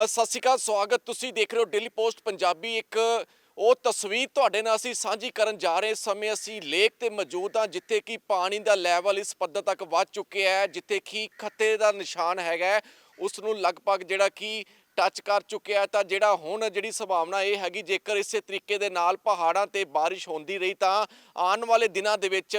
ਸਤਿ ਸ਼੍ਰੀ ਅਕਾਲ ਸਵਾਗਤ। ਤੁਸੀਂ ਦੇਖ ਰਹੇ ਹੋ ਡੇਲੀ ਪੋਸਟ ਪੰਜਾਬੀ। ਇੱਕ ਉਹ ਤਸਵੀਰ ਤੁਹਾਡੇ ਨਾਲ ਅਸੀਂ ਸਾਂਝੀ ਕਰਨ ਜਾ ਰਹੇ ਸਮੇਂ ਅਸੀਂ ਲੇਕ ਤੇ ਮੌਜੂਦ ਹਾਂ ਜਿੱਥੇ ਕਿ ਪਾਣੀ ਦਾ ਲੈਵਲ ਇਸ ਪੱਧਰ ਤੱਕ ਵੱਧ ਚੁੱਕਿਆ ਹੈ ਜਿੱਥੇ ਕਿ ਖਤਰੇ ਦਾ ਨਿਸ਼ਾਨ ਹੈਗਾ ਹੈ, ਉਸ ਨੂੰ ਲਗਭਗ ਜਿਹੜਾ ਕਿ ਟੱਚ ਕਰ ਚੁੱਕਿਆ ਤਾਂ ਜਿਹੜਾ ਹੁਣ ਜਿਹੜੀ ਸੰਭਾਵਨਾ ਇਹ ਹੈਗੀ, ਜੇਕਰ ਇਸੇ ਤਰੀਕੇ ਦੇ ਨਾਲ ਪਹਾੜਾਂ ਤੇ ਬਾਰਿਸ਼ ਹੁੰਦੀ ਰਹੀ, ਤਾਂ ਆਉਣ ਵਾਲੇ ਦਿਨਾਂ ਦੇ ਵਿੱਚ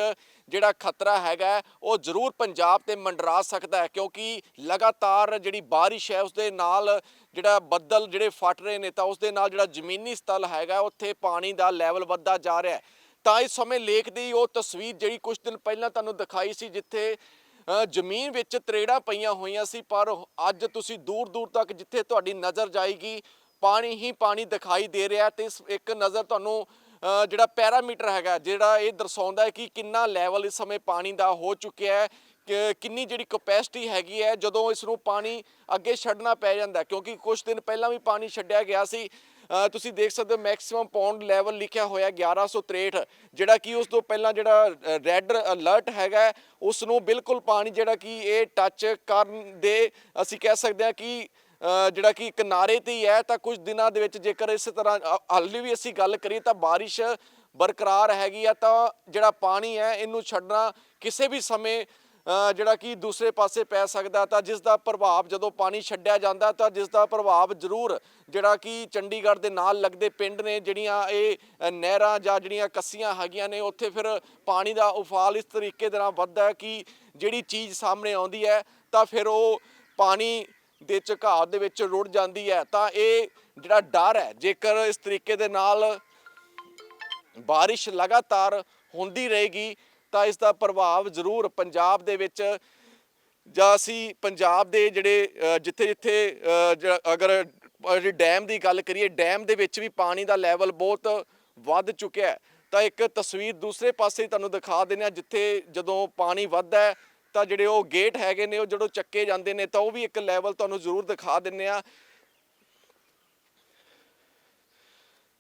ਜਿਹੜਾ ਖਤਰਾ ਹੈਗਾ ਉਹ ਜ਼ਰੂਰ ਪੰਜਾਬ ਤੇ ਮੰਡਰਾ ਸਕਦਾ ਹੈ, ਕਿਉਂਕਿ ਲਗਾਤਾਰ ਜਿਹੜੀ ਬਾਰਿਸ਼ ਹੈ ਉਸ ਦੇ ਨਾਲ ਜਿਹੜਾ ਬੱਦਲ ਜਿਹੜੇ ਫਟ ਰਹੇ ਨੇ, ਤਾਂ ਉਸ ਦੇ ਨਾਲ ਜਿਹੜਾ ਜ਼ਮੀਨੀ ਸਤਲ ਹੈਗਾ, ਉੱਥੇ ਪਾਣੀ ਦਾ ਲੈਵਲ ਵੱਧਦਾ ਜਾ ਰਿਹਾ ਹੈ। ਤਾਂ ਇਸ ਸਮੇਂ ਲੇਕ ਦੀ ਉਹ ਤਸਵੀਰ ਜਿਹੜੀ ਕੁਝ ਦਿਨ ਪਹਿਲਾਂ ਤੁਹਾਨੂੰ ਦਿਖਾਈ ਸੀ, ਜਿੱਥੇ ਜ਼ਮੀਨ ਵਿੱਚ ਤਰੇੜਾਂ ਪਈਆਂ ਹੋਈਆਂ ਸੀ, ਪਰ ਅੱਜ ਤੁਸੀਂ ਦੂਰ ਦੂਰ ਤੱਕ ਜਿੱਥੇ ਤੁਹਾਡੀ ਨਜ਼ਰ ਜਾਏਗੀ, ਪਾਣੀ ਹੀ ਪਾਣੀ ਦਿਖਾਈ ਦੇ ਰਿਹਾ ਹੈ ਤੇ ਇਸ ਇੱਕ ਨਜ਼ਰ ਤੁਹਾਨੂੰ ਜਿਹੜਾ ਪੈਰਾਮੀਟਰ ਹੈਗਾ, ਜਿਹੜਾ ਇਹ ਦਰਸਾਉਂਦਾ ਹੈ ਕਿ ਕਿੰਨਾ ਲੈਵਲ ਇਸ ਸਮੇਂ ਪਾਣੀ ਦਾ ਹੋ ਚੁੱਕਿਆ ਹੈ, ਕਿ ਕਿੰਨੀ ਜਿਹੜੀ ਕਪੈਸਿਟੀ ਹੈਗੀ ਹੈ, ਜਦੋਂ ਇਸ ਨੂੰ ਪਾਣੀ ਅੱਗੇ ਛੱਡਣਾ ਪੈ ਜਾਂਦਾ ਕਿਉਂਕਿ ਕੁਝ ਦਿਨ ਪਹਿਲਾਂ ਵੀ ਪਾਣੀ ਛੱਡਿਆ ਗਿਆ ਸੀ ਤੁਸੀਂ ਦੇਖ ਸਕਦੇ ਹੋ ਮੈਕਸਿਮਮ ਪੌਂਡ ਲੈਵਲ ਲਿਖਿਆ ਹੋਇਆ 1163 ਜਿਹੜਾ ਕਿ ਉਸ ਤੋਂ ਪਹਿਲਾਂ ਜਿਹੜਾ ਰੈੱਡ ਅਲਰਟ ਹੈਗਾ ਹੈ, ਉਸ ਨੂੰ ਬਿਲਕੁਲ ਪਾਣੀ ਜਿਹੜਾ ਕਿ ਇਹ ਟੱਚ ਕਰਨ ਦੇ ਅਸੀਂ ਕਹਿ ਸਕਦੇ ਹਾਂ ਕਿ ਜਿਹੜਾ ਕਿ ਕਿਨਾਰੇ ਤੇ ਹੀ ਹੈ ਤਾਂ ਕੁਝ ਦਿਨਾਂ ਦੇ ਵਿੱਚ ਜੇਕਰ ਇਸੇ ਤਰ੍ਹਾਂ ਹਾਲੇ ਵੀ ਅਸੀਂ ਗੱਲ ਕਰੀਏ ਤਾਂ ਬਾਰਿਸ਼ ਬਰਕਰਾਰ ਹੈਗੀ ਆ ਤਾਂ ਜਿਹੜਾ ਪਾਣੀ ਹੈ ਇਹਨੂੰ ਛੱਡਣਾ ਕਿਸੇ ਵੀ ਸਮੇਂ ਜਿਹੜਾ ਕਿ ਦੂਸਰੇ ਪਾਸੇ ਪੈ ਸਕਦਾ ਤਾਂ ਜਿਸ ਦਾ ਪ੍ਰਭਾਵ ਜਦੋਂ ਪਾਣੀ ਛੱਡਿਆ ਜਾਂਦਾ ਤਾਂ ਜਿਸ ਦਾ ਪ੍ਰਭਾਵ ਜ਼ਰੂਰ ਜਿਹੜਾ ਕਿ ਚੰਡੀਗੜ੍ਹ ਦੇ ਨਾਲ ਲੱਗਦੇ ਪਿੰਡ ਨੇ ਜਿਹੜੀਆਂ ਇਹ ਨਹਿਰਾਂ ਜਾਂ ਜਿਹੜੀਆਂ ਕੱਸੀਆਂ ਹੈਗੀਆਂ ਨੇ, ਉੱਥੇ ਫਿਰ ਪਾਣੀ ਦਾ ਉਫਾਲ ਇਸ ਤਰੀਕੇ ਦੇ ਨਾਲ ਵੱਧਦਾ ਹੈ ਕਿ ਜਿਹੜੀ ਚੀਜ਼ ਸਾਹਮਣੇ ਆਉਂਦੀ ਹੈ ਤਾਂ ਫਿਰ ਉਹ ਪਾਣੀ ਦੇ ਝਕਾਅ ਦੇ ਵਿੱਚ ਰੁੜ ਜਾਂਦੀ ਹੈ। ਤਾਂ ਇਹ ਜਿਹੜਾ ਡਰ ਹੈ, ਜੇਕਰ ਇਸ ਤਰੀਕੇ ਦੇ ਨਾਲ ਬਾਰਿਸ਼ ਲਗਾਤਾਰ ਹੁੰਦੀ ਰਹੇਗੀ ਤਾਂ ਇਸ ਦਾ ਪ੍ਰਭਾਵ ਜ਼ਰੂਰ ਪੰਜਾਬ ਦੇ ਵਿੱਚ ਜਾਂ ਅਸੀਂ ਪੰਜਾਬ ਦੇ ਜਿਹੜੇ ਜਿੱਥੇ ਜਿੱਥੇ ਅਗਰ ਜਿਹੜੀ ਡੈਮ ਦੀ ਗੱਲ ਕਰੀਏ, ਡੈਮ ਦੇ ਵਿੱਚ ਵੀ ਪਾਣੀ ਦਾ ਲੈਵਲ ਬਹੁਤ ਵੱਧ ਚੁੱਕਿਆ ਹੈ। ਤਾਂ ਇੱਕ ਤਸਵੀਰ ਦੂਸਰੇ ਪਾਸੇ ਤੁਹਾਨੂੰ ਦਿਖਾ ਦਿੰਦੇ ਹਾਂ, ਜਿੱਥੇ ਜਦੋਂ ਪਾਣੀ ਵੱਧਦਾ ਹੈ, ਤਾਂ ਜਿਹੜੇ ਉਹ ਗੇਟ ਹੈਗੇ ਨੇ, ਉਹ ਜਦੋਂ ਚੱਕੇ ਜਾਂਦੇ ਨੇ, ਤਾਂ ਉਹ ਵੀ ਇੱਕ ਲੈਵਲ ਤੁਹਾਨੂੰ ਜ਼ਰੂਰ ਦਿਖਾ ਦਿੰਦੇ ਆ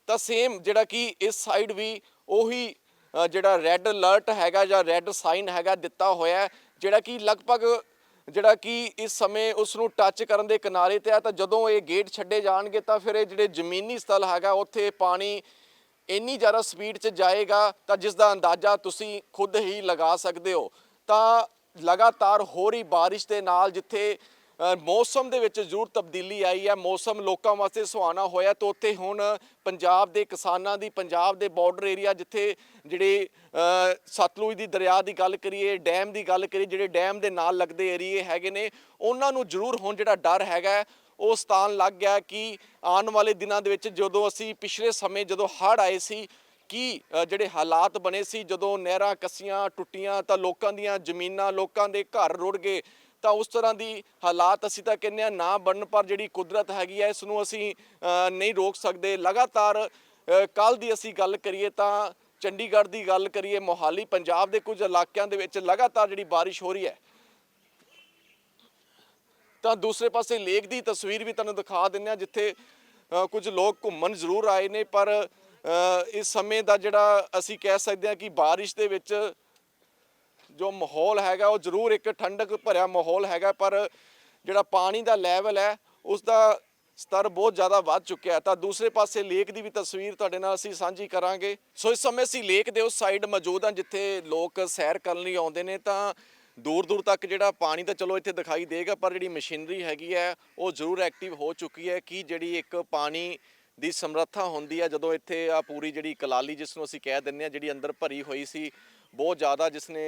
ਤਾਂ ਸੇਮ ਜਿਹੜਾ ਕਿ ਇਸ ਸਾਈਡ ਵੀ ਉਹੀ ਜਿਹੜਾ ਰੈੱਡ ਅਲਰਟ ਹੈਗਾ ਜਾਂ ਰੈੱਡ ਸਾਈਨ ਹੈਗਾ ਦਿੱਤਾ ਹੋਇਆ ਜਿਹੜਾ ਕਿ ਲਗਭਗ, ਜਿਹੜਾ ਕਿ ਇਸ ਸਮੇਂ ਉਸ ਨੂੰ ਟੱਚ ਕਰਨ ਦੇ ਕਿਨਾਰੇ ਤੇ ਆ, ਤਾਂ ਜਦੋਂ ਇਹ ਗੇਟ ਛੱਡੇ ਜਾਣਗੇ ਤਾਂ ਫਿਰ ਇਹ ਜਿਹੜੇ ਜ਼ਮੀਨੀ ਸਤਲ ਹੈਗਾ, ਉੱਥੇ ਪਾਣੀ ਇੰਨੀ ਜ਼ਿਆਦਾ ਸਪੀਡ 'ਚ ਜਾਏਗਾ ਤਾਂ ਜਿਸ ਦਾ ਅੰਦਾਜ਼ਾ ਤੁਸੀਂ ਖੁਦ ਹੀ ਲਗਾ ਸਕਦੇ ਹੋ। ਤਾਂ ਲਗਾਤਾਰ ਹੋ ਰਹੀ ਬਾਰਿਸ਼ ਦੇ ਨਾਲ ਜਿੱਥੇ ਮੌਸਮ ਦੇ ਵਿੱਚ ਜ਼ਰੂਰ ਤਬਦੀਲੀ ਆਈ ਹੈ। ਮੌਸਮ ਲੋਕਾਂ ਵਾਸਤੇ ਸੁਹਾਣਾ ਹੋਇਆ ਤਾਂ ਉੱਥੇ ਹੁਣ ਪੰਜਾਬ ਦੇ ਕਿਸਾਨਾਂ ਦੀ ਪੰਜਾਬ ਦੇ ਬਾਰਡਰ ਏਰੀਆ ਜਿੱਥੇ ਜਿਹੜੇ ਸਤਲੁਜ ਦੀ ਦਰਿਆ ਦੀ ਗੱਲ ਕਰੀਏ ਡੈਮ ਦੀ ਗੱਲ ਕਰੀਏ ਜਿਹੜੇ ਡੈਮ ਦੇ ਨਾਲ ਲੱਗਦੇ ਏਰੀਏ ਹੈਗੇ ਨੇ ਉਹਨਾਂ ਨੂੰ ਜ਼ਰੂਰ ਹੁਣ ਜਿਹੜਾ ਡਰ ਹੈਗਾ ਹੈ, ਉਹ ਸਥਾਨ ਲੱਗ ਗਿਆ ਕਿ ਆਉਣ ਵਾਲੇ ਦਿਨਾਂ ਦੇ ਵਿੱਚ ਜਦੋਂ ਅਸੀਂ ਪਿਛਲੇ ਸਮੇਂ ਜਦੋਂ ਹੜ੍ਹ ਆਏ ਸੀ ਕੀ ਜਿਹੜੇ ਹਾਲਾਤ ਬਣੇ ਸੀ ਜਦੋਂ ਨਹਿਰਾਂ ਕੱਸੀਆਂ ਟੁੱਟੀਆਂ ਤਾਂ ਲੋਕਾਂ ਦੀਆਂ ਜ਼ਮੀਨਾਂ ਲੋਕਾਂ ਦੇ ਘਰ ਰੁੜ ਗਏ ਤਾਂ ਉਸ ਤਰ੍ਹਾਂ ਦੀ ਹਾਲਾਤ ਅਸੀਂ ਤਾਂ ਕਹਿੰਦੇ ਆ ਨਾ ਬਣਨ, ਪਰ ਜਿਹੜੀ ਕੁਦਰਤ ਹੈਗੀ ਹੈ ਇਸ ਨੂੰ ਅਸੀਂ ਨਹੀਂ ਰੋਕ ਸਕਦੇ। ਲਗਾਤਾਰ ਕੱਲ ਦੀ ਅਸੀਂ ਗੱਲ ਕਰੀਏ ਤਾਂ ਚੰਡੀਗੜ੍ਹ ਦੀ ਗੱਲ ਕਰੀਏ, ਮੋਹਾਲੀ, ਪੰਜਾਬ ਦੇ ਕੁਝ ਇਲਾਕਿਆਂ ਦੇ ਵਿੱਚ ਲਗਾਤਾਰ ਜਿਹੜੀ ਬਾਰਿਸ਼ ਹੋ ਰਹੀ ਹੈ। ਤਾਂ ਦੂਸਰੇ ਪਾਸੇ ਲੇਕ ਦੀ ਤਸਵੀਰ ਵੀ ਤੁਹਾਨੂੰ ਦਿਖਾ ਦਿੰਦੇ ਆ ਜਿੱਥੇ ਕੁਝ ਲੋਕ ਘੁੰਮਣ ਜ਼ਰੂਰ ਆਏ ਨੇ, ਪਰ ਇਸ ਸਮੇਂ ਦਾ ਜਿਹੜਾ ਅਸੀਂ ਕਹਿ ਸਕਦੇ ਹਾਂ ਕਿ ਬਾਰਿਸ਼ ਦੇ ਵਿੱਚ ਜੋ ਮਾਹੌਲ ਹੈਗਾ, ਉਹ ਜ਼ਰੂਰ ਇੱਕ ਠੰਡਕ ਭਰਿਆ ਮਾਹੌਲ ਹੈਗਾ, ਪਰ ਜਿਹੜਾ ਪਾਣੀ ਦਾ ਲੈਵਲ ਹੈ ਉਸ ਦਾ ਸਤਰ ਬਹੁਤ ਜ਼ਿਆਦਾ ਵੱਧ ਚੁੱਕਿਆ ਹੈ। ਤਾਂ ਦੂਸਰੇ ਪਾਸੇ ਲੇਕ ਦੀ ਵੀ ਤਸਵੀਰ ਤੁਹਾਡੇ ਨਾਲ ਅਸੀਂ ਸਾਂਝੀ ਕਰਾਂਗੇ। ਸੋ ਇਸ ਸਮੇਂ ਅਸੀਂ ਲੇਕ ਦੇ ਉਸ ਸਾਈਡ ਮੌਜੂਦ ਹਾਂ, ਜਿੱਥੇ ਲੋਕ ਸੈਰ ਕਰਨ ਲਈ ਆਉਂਦੇ ਨੇ, ਤਾਂ ਦੂਰ ਦੂਰ ਤੱਕ ਜਿਹੜਾ ਪਾਣੀ ਤਾਂ ਚਲੋ ਇੱਥੇ ਦਿਖਾਈ ਦੇਗਾ, ਪਰ ਜਿਹੜੀ ਮਸ਼ੀਨਰੀ ਹੈਗੀ ਹੈ, ਉਹ ਜ਼ਰੂਰ ਐਕਟਿਵ ਹੋ ਚੁੱਕੀ ਹੈ ਕਿ ਜਿਹੜੀ ਇੱਕ ਪਾਣੀ ਦੀ ਸਮਰੱਥਾ ਹੁੰਦੀ ਹੈ, ਜਦੋਂ ਇੱਥੇ ਆ ਪੂਰੀ ਜਿਹੜੀ ਕਲਾਲੀ, ਜਿਸ ਨੂੰ ਅਸੀਂ ਕਹਿ ਦਿੰਦੇ ਆ ਜਿਹੜੀ ਅੰਦਰ ਭਰੀ ਹੋਈ ਸੀ ਬਹੁਤ ਜ਼ਿਆਦਾ ਜਿਸ ਨੇ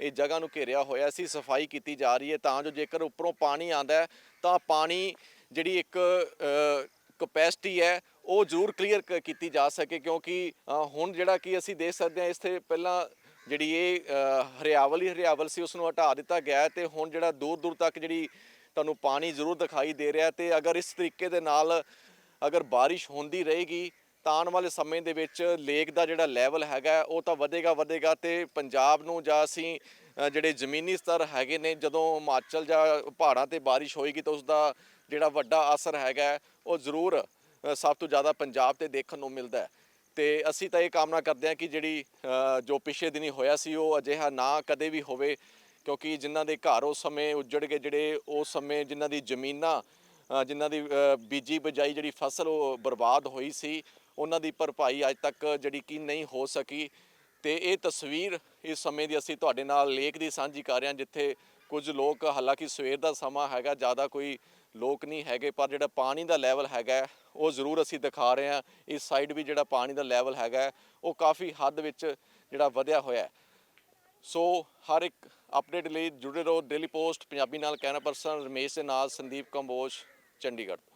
ਇਹ ਜਗ੍ਹਾ ਨੂੰ ਘੇਰਿਆ ਹੋਇਆ ਸੀ ਸਫ਼ਾਈ ਕੀਤੀ ਜਾ ਰਹੀ ਹੈ ਤਾਂ ਜੋ ਜੇਕਰ ਉੱਪਰੋਂ ਪਾਣੀ ਆਂਦਾ ਤਾਂ ਪਾਣੀ ਜਿਹੜੀ ਇੱਕ ਕਪੈਸਿਟੀ ਹੈ ਉਹ ਜ਼ਰੂਰ ਕਲੀਅਰ ਕੀਤੀ ਜਾ ਸਕੇ ਕਿਉਂਕਿ ਹੁਣ ਜਿਹੜਾ ਕਿ ਅਸੀਂ ਦੇਖ ਸਕਦੇ ਹਾਂ ਇਸ 'ਤੇ ਪਹਿਲਾਂ ਜਿਹੜੀ ਇਹ ਅ, ਹਰਿਆਵਲ ਹੀ ਹਰਿਆਵਲ ਸੀ ਉਸ ਨੂੰ ਹਟਾ ਦਿੱਤਾ ਗਿਆ ਹੈ ਤੇ ਹੁਣ ਜਿਹੜਾ ਦੂਰ ਦੂਰ ਤੱਕ ਜਿਹੜੀ ਤੁਹਾਨੂੰ ਪਾਣੀ ਜ਼ਰੂਰ ਦਿਖਾਈ ਦੇ ਰਿਹਾ ਤੇ ਅਗਰ ਇਸ ਤਰੀਕੇ ਦੇ ਨਾਲ ਅਗਰ ਬਾਰਿਸ਼ ਹੁੰਦੀ ਰਹੇਗੀ ਤਾਂ ਆਉਣ ਵਾਲੇ ਸਮੇਂ ਦੇ ਵਿੱਚ ਲੇਕ ਦਾ ਜਿਹੜਾ ਲੈਵਲ ਹੈਗਾ, ਉਹ ਤਾਂ ਵਧੇਗਾ ਵਧੇਗਾ ਤੇ ਪੰਜਾਬ ਨੂੰ ਜਾਂ ਅਸੀਂ ਜਿਹੜੇ ਜ਼ਮੀਨੀ ਸਤਰ ਹੈਗੇ ਨੇ, ਜਦੋਂ ਹਿਮਾਚਲ ਜਾਂ ਪਹਾੜਾਂ ਤੇ ਬਾਰਿਸ਼ ਹੋਏਗੀ ਤਾਂ ਉਸ ਦਾ ਜਿਹੜਾ ਵੱਡਾ ਅਸਰ ਹੈਗਾ, ਉਹ ਜ਼ਰੂਰ ਸਭ ਤੋਂ ਜ਼ਿਆਦਾ ਪੰਜਾਬ ਤੇ ਦੇਖਣ ਨੂੰ ਮਿਲਦਾ ਹੈ। ਤੇ ਅਸੀਂ ਤਾਂ ਇਹ ਕਾਮਨਾ ਕਰਦੇ ਹਾਂ ਕਿ ਜਿਹੜੀ ਜੋ ਪਿਛਲੇ ਦਿਨੀ ਹੋਇਆ ਸੀ, ਉਹ ਅਜਿਹਾ ਨਾ ਕਦੇ ਵੀ ਹੋਵੇ, ਕਿਉਂਕਿ ਜਿਨ੍ਹਾਂ ਦੇ ਘਰ ਉਸ ਸਮੇਂ ਉੱਜੜ ਗਏ ਜਿਹੜੇ ਉਸ ਸਮੇਂ ਜਿਨ੍ਹਾਂ ਦੀ ਜ਼ਮੀਨਾਂ ਜਿਨ੍ਹਾਂ ਦੀ ਬੀਜੀ ਬਜਾਈ ਜਿਹੜੀ ਫਸਲ, ਉਹ ਬਰਬਾਦ ਹੋਈ ਸੀ ਉਹਨਾਂ ਦੀ ਭਰਪਾਈ ਅੱਜ ਤੱਕ ਜਿਹੜੀ ਕਿ ਨਹੀਂ ਹੋ ਸਕੀ। ਤੇ ਇਹ ਤਸਵੀਰ ਇਸ ਸਮੇਂ ਦੀ ਅਸੀਂ ਤੁਹਾਡੇ ਨਾਲ ਲੇਕ ਦੀ ਸਾਂਝੀ ਕਰ ਰਹੇ ਹਾਂ, ਜਿੱਥੇ ਕੁਝ ਲੋਕ ਹਾਲਾਂਕਿ ਸਵੇਰ ਦਾ ਸਮਾਂ ਹੈਗਾ, ਜ਼ਿਆਦਾ ਕੋਈ ਲੋਕ ਨਹੀਂ ਹੈਗੇ, ਪਰ ਜਿਹੜਾ ਪਾਣੀ ਦਾ ਲੈਵਲ ਹੈਗਾ, ਉਹ ਜ਼ਰੂਰ ਅਸੀਂ ਦਿਖਾ ਰਹੇ ਹਾਂ। ਇਸ ਸਾਈਡ ਵੀ ਜਿਹੜਾ ਪਾਣੀ ਦਾ ਲੈਵਲ ਹੈਗਾ, ਉਹ ਕਾਫੀ ਹੱਦ ਵਿੱਚ ਜਿਹੜਾ ਵਧਿਆ ਹੋਇਆ ਸੋ ਹਰ ਇੱਕ ਅਪਡੇਟ ਲਈ ਜੁੜੇ ਰਹੋ, ਡੇਲੀ ਪੋਸਟ, ਪੰਜਾਬੀ ਨਾਲ ਕੈਮਰਾ ਪਰਸਨ, ਰਮੇਸ਼ ਦੇ ਨਾਲ ਸੰਦੀਪ ਕੰਬੋਜ, ਚੰਡੀਗੜ੍ਹ।